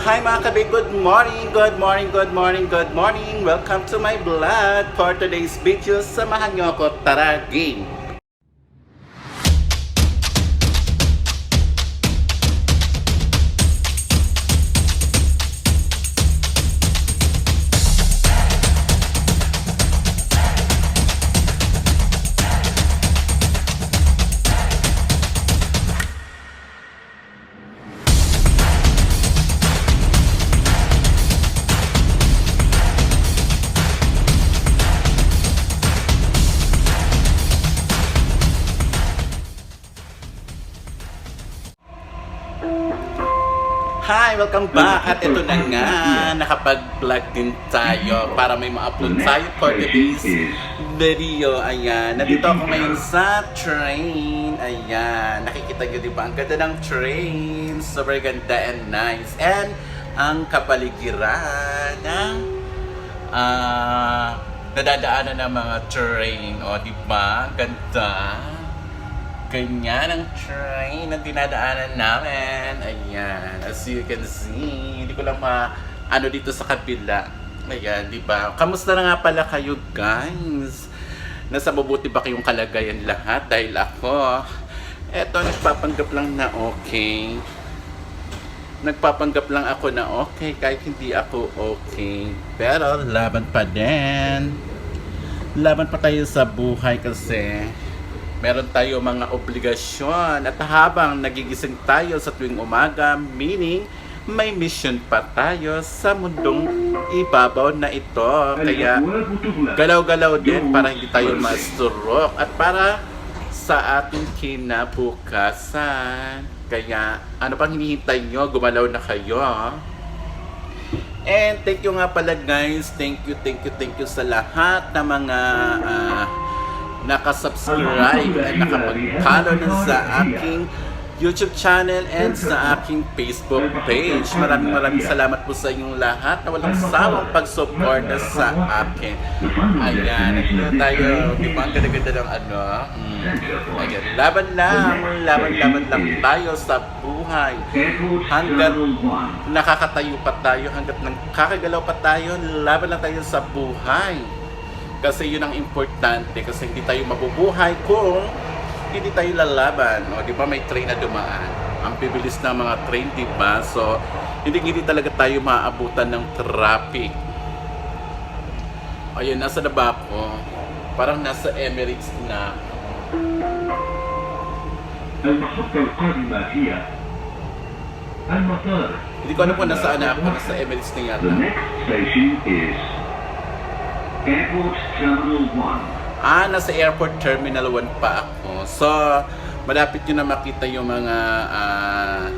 Hi mga kabig, good morning, good morning, good morning, good morning. Welcome to my vlog. For today's video, samahan niyo ako. Tara, game! Welcome back! At ito na nga, nakapag-vlog din tayo para may ma-upload tayo for today's video. Ayan, nandito ako ngayon sa train. Ayan, nakikita nyo di ba? Ang ganda ng train. Super ganda and nice. And ang kapaligiran ng ah nadadaanan ng mga train. O, di ba? Ganda. Ganyan ang train na dinadaanan namin. Ayan, as you can see. Hindi ko lang ma ano dito sa kabila. Ayan, di ba? Kamusta na nga pala kayo, guys? Nasa mabuti ba kayong kalagayan lahat? Dahil ako, eto, nagpapanggap lang na okay. Nagpapanggap lang ako na okay kahit hindi ako okay. Pero laban pa din. Laban pa tayo sa buhay kasi meron tayo mga obligasyon at habang nagigising tayo sa tuwing umaga, meaning may mission pa tayo sa mundong ibabaw na ito. Kaya galaw-galaw din para hindi tayo masturok at para sa ating kinabukasan. Kaya ano pang hinihintay nyo? Gumalaw na kayo. And thank you nga pala guys. Thank you, thank you, thank you sa lahat ng mga ah, nakasubscribe at nakapag-follow na sa aking YouTube channel and sa aking Facebook page. Maraming maraming salamat po sa inyong lahat na walang sawang pagsuporta sa akin. Ayan, nandito tayo. Di ba ang ganda-ganda ng ano? Mm. Ayan, laban lang, laban-laban lang tayo sa buhay. Hanggat nakakatayo pa tayo, hanggat nakakagalaw pa tayo, laban lang tayo sa buhay. Kasi yun ang importante kasi hindi tayo mabubuhay kung hindi tayo lalaban. O, di ba may train na dumaan? Ang bibilis ng mga train, di ba? So, hindi hindi talaga tayo maabutan ng traffic. Ayun, nasa na ba ako? Parang nasa Emirates na. المحطة القادمة هي المطار Hindi ko alam kung nasaan na ako. Nasa Emirates na yata. The next station is Airport Terminal 1. Ah, nasa Airport Terminal 1 pa ako. So, malapit nyo na makita yung mga ah,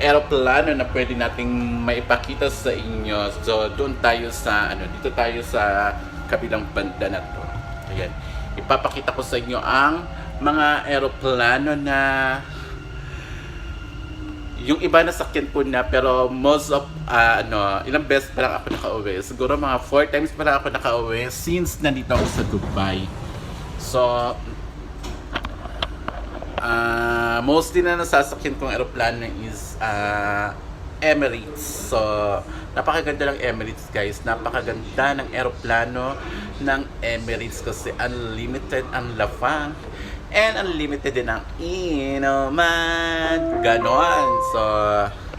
aeroplano na pwede nating maipakita sa inyo. So, doon tayo sa, ano, dito tayo sa kabilang banda na to. Ayan. Ipapakita ko sa inyo ang mga aeroplano na yung iba na sakyan po na pero most of ah, ano ilang beses pa lang ako nakauwi. Siguro mga four times pa lang ako nakauwi since nandito ako sa Dubai. So ah mostly na nasasakyan kong aeroplano is ah, Emirates. So napakaganda ng Emirates guys. Napakaganda ng aeroplano ng Emirates kasi unlimited ang lafang And unlimited din ang inuman. Ganon. So,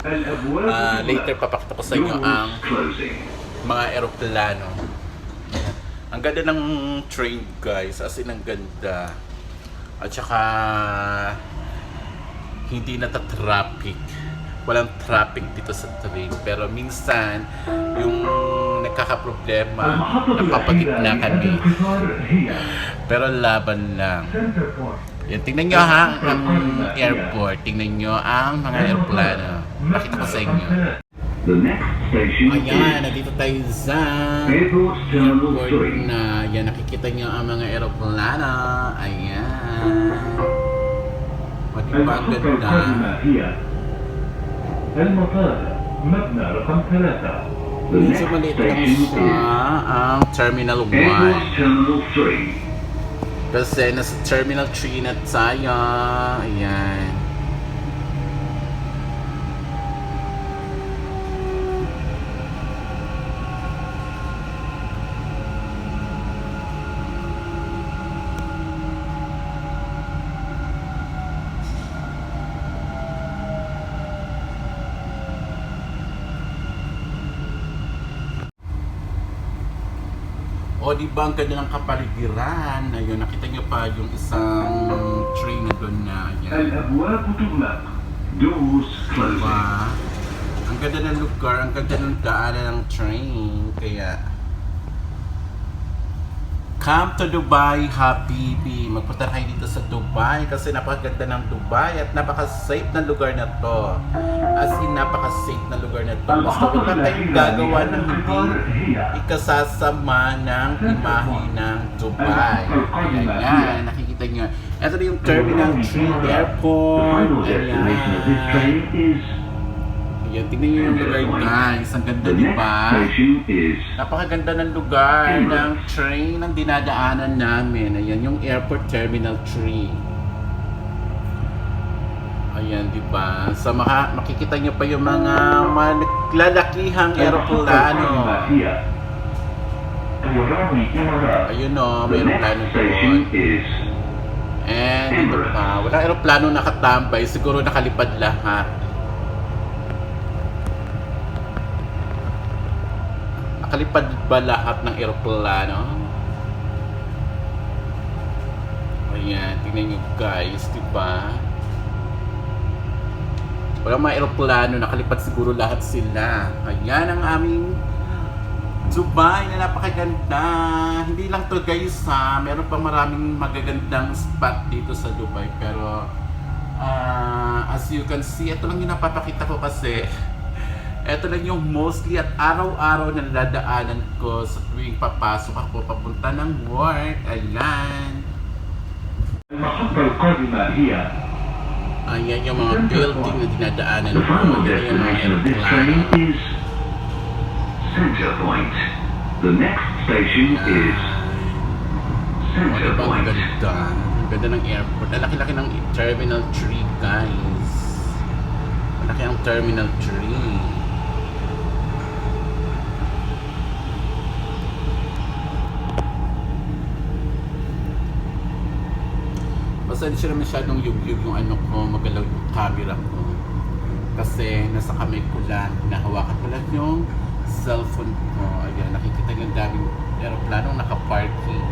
uh, later papakita ko sa inyo ang mga eroplano. Ang ganda ng train guys. As in, ang ganda. At saka, hindi nata-traffic. Walang traffic dito sa train. Pero minsan, yung nagkakaproblema, المحطة napapagitna الأخيرة kami. لهذا القطار هي Pero laban lang. Center Point. Yan, tingnan nyo ha, ang airport. Tingnan nyo ang mga aeroplano. Pakita ko sa inyo. The next station Ayan, is nandito tayo sa Airport Terminal airport 3. na yan, nakikita nyo ang mga aeroplano. Ayan. O, di ba ang المحطة ganda? القادمة هي المطار مبنى رقم ثلاثة. Next maliit lang siya ang Terminal 1. Airport Terminal 3. Kasi nasa Terminal 3 na tayo. Ayan. O di ba ang ganda ng kapaligiran? Ayun, nakita niyo pa yung isang train na doon na. Ayan. Diba? Ang ganda ng lugar, ang ganda ng daanan ng train. Kaya Come to Dubai, Habibi. Magpunta kayo dito sa Dubai kasi napakaganda ng Dubai at napaka-safe na lugar na to. As in, napaka-safe na lugar na to. Basta huwag lang kayong gagawa ng hindi ikasasama ng imahe ng Dubai. Ayan, nakikita nyo. Ito na yung Terminal 3 The Airport. Ayan. Yan, tingnan nyo yung lugar guys. Ang ganda di ba? Napakaganda ng lugar ng train ang dinadaanan namin. Ayan, yung Airport Terminal 3. Ayan, di ba? Sa maka, makikita nyo pa yung mga maglalakihang aeroplano. Ayun o, may aeroplano doon. And dito pa, wala aeroplano nakatambay. Siguro nakalipad lahat. Nakalipad ba lahat ng aeroplano? Ayan, tingnan nyo guys, di ba? Wala mga aeroplano, nakalipad siguro lahat sila. Ayan ang aming Dubai na napakaganda. Hindi lang to guys ha, meron pa maraming magagandang spot dito sa Dubai. Pero ah, as you can see, ito lang yung napapakita ko kasi ito lang yung mostly at araw-araw na nadadaanan ko sa tuwing papasok ako papunta ng work. Ayan. Ayan yung mga building na dinadaanan ko. Ayan yung mga aeroplano. Center point. The next station yeah. is Center oh, Point. Ang ganda. Ang ganda ng airport. Ang laki-laki ng Terminal 3, guys. Malaki ang Terminal 3. Pasensya na masyadong yug-yug yung ano ko, magalaw yung camera ko. Kasi nasa kamay ko lang, nahawakan ko lang yung cellphone ko. Ayan, nakikita ang daming aeroplano naka-parking.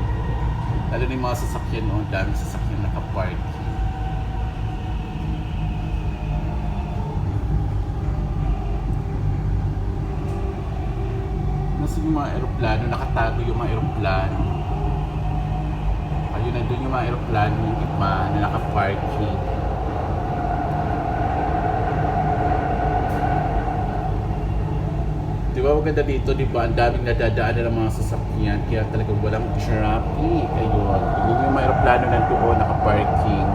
Lalo na yung mga sasakyan noon, daming sasakyan naka-parking. Nasa yung mga aeroplano, nakatago yung mga aeroplano. Ayun, nandun yung mga aeroplano, yung iba na naka-parking. Di ba maganda dito, di ba? Ang daming nadadaanan ng mga sasakyan, kaya talagang walang traffic. Ayun. Yun yung mga aeroplano nandoon, naka-parking.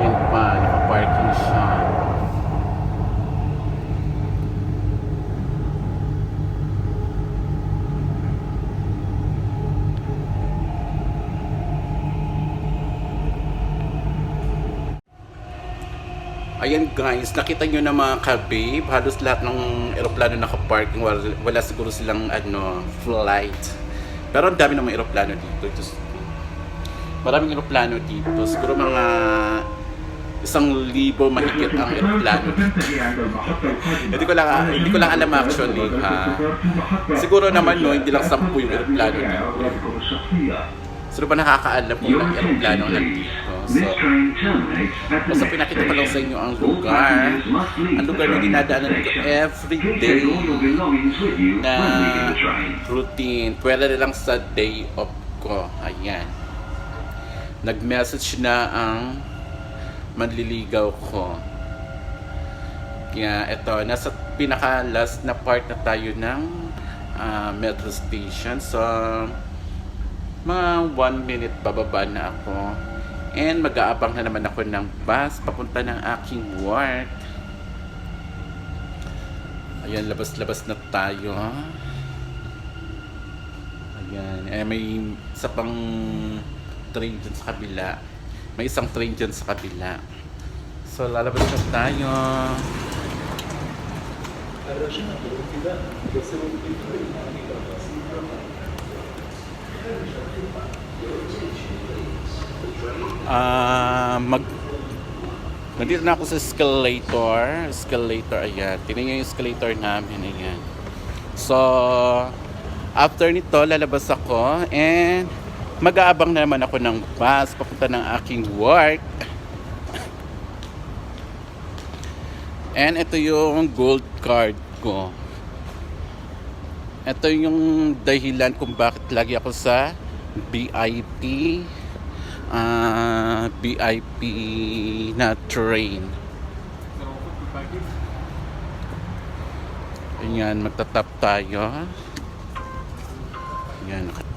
Ayan pa, naka-parking siya. Ayan guys, nakita nyo na mga ka-babe, halos lahat ng aeroplano nakaparking, wala, wala siguro silang ano, flight. Pero ang dami ng mga aeroplano dito. Just, maraming aeroplano dito. Siguro mga isang libo mahigit ang aeroplano dito. hindi ko lang hindi ko lang alam actually. Ha. Siguro naman no, hindi lang sampu yung aeroplano dito. Siguro pa nakakaalam ko ng aeroplano nandito. So, Basta pinakita ko lang sa inyo ang lugar. Ang lugar na dinadaanan ko station. every Please day take all your belongings with you na routine. Pwede na lang sa day off ko. Ayan. Nag-message na ang manliligaw ko. Kaya ito, nasa pinaka last na part na tayo ng ah, metro station. So, mga one minute bababa na ako. And mag-aabang na naman ako ng bus papunta ng aking work. Ayan, labas-labas na tayo. Ayan, eh, may isa pang train dyan sa kabila. May isang train dyan sa kabila. So, lalabas na tayo. Ah, mag Nandito na ako sa escalator. Escalator, ayan. Tingnan yung escalator namin, ayan. So, After nito, lalabas ako and mag-aabang na naman ako ng bus papunta ng aking work. And ito yung gold card ko. Ito yung dahilan kung bakit lagi ako sa BIP ah BIP na train. Ayan, magtatap tayo. Ayan, naka-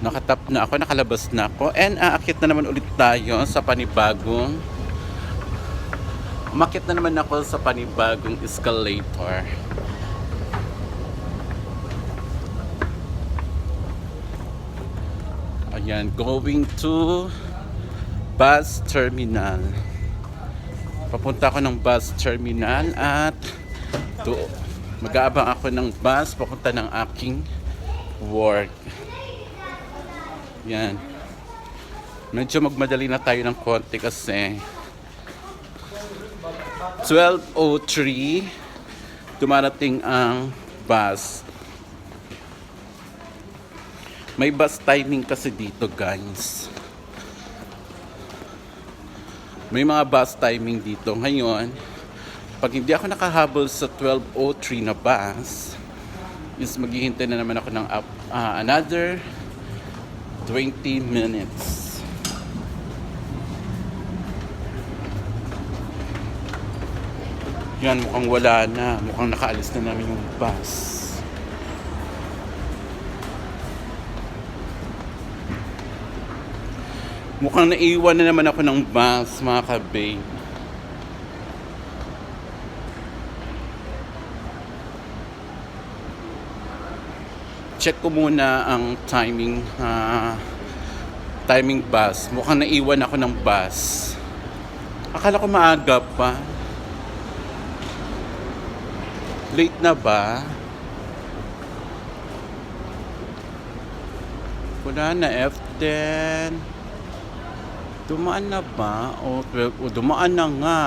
nakatap na ako, nakalabas na ako. And aakit na naman ulit tayo sa panibagong Umakit na naman ako sa panibagong escalator. Ayan, going to bus terminal. Papunta ako ng bus terminal at to mag-aabang ako ng bus papunta ng aking work. Yan. Medyo magmadali na tayo ng konti kasi 12.03 dumarating ang bus. May bus timing kasi dito guys. May mga bus timing dito. Ngayon, pag hindi ako nakahabol sa 12.03 na bus, is maghihintay na naman ako ng up- ah, another 20 minutes. Yan, mukhang wala na. Mukhang nakaalis na namin yung bus. Mukhang naiwan na naman ako ng bus, mga kababe. Check ko muna ang timing ah, timing bus. Mukhang naiwan ako ng bus. Akala ko maaga pa. Late na ba? Wala na F10. Dumaan na ba? O, 12 o dumaan na nga.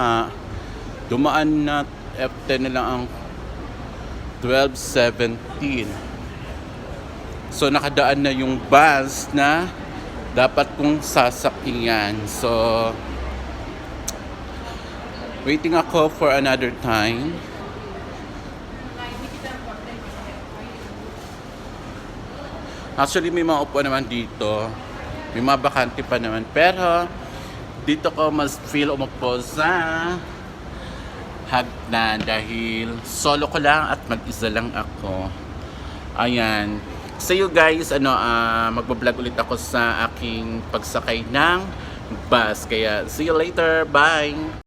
Dumaan na F10 na lang ang 12.17. So nakadaan na yung bus na dapat kong sasakyan. So waiting ako for another time. Actually, may mga upuan naman dito. May mga bakante pa naman. Pero, dito ko mas feel umupo sa hagdan dahil solo ko lang at mag-isa lang ako. Ayan. See you guys, ano, ah magbablog ulit ako sa aking pagsakay ng bus. Kaya, see you later. Bye!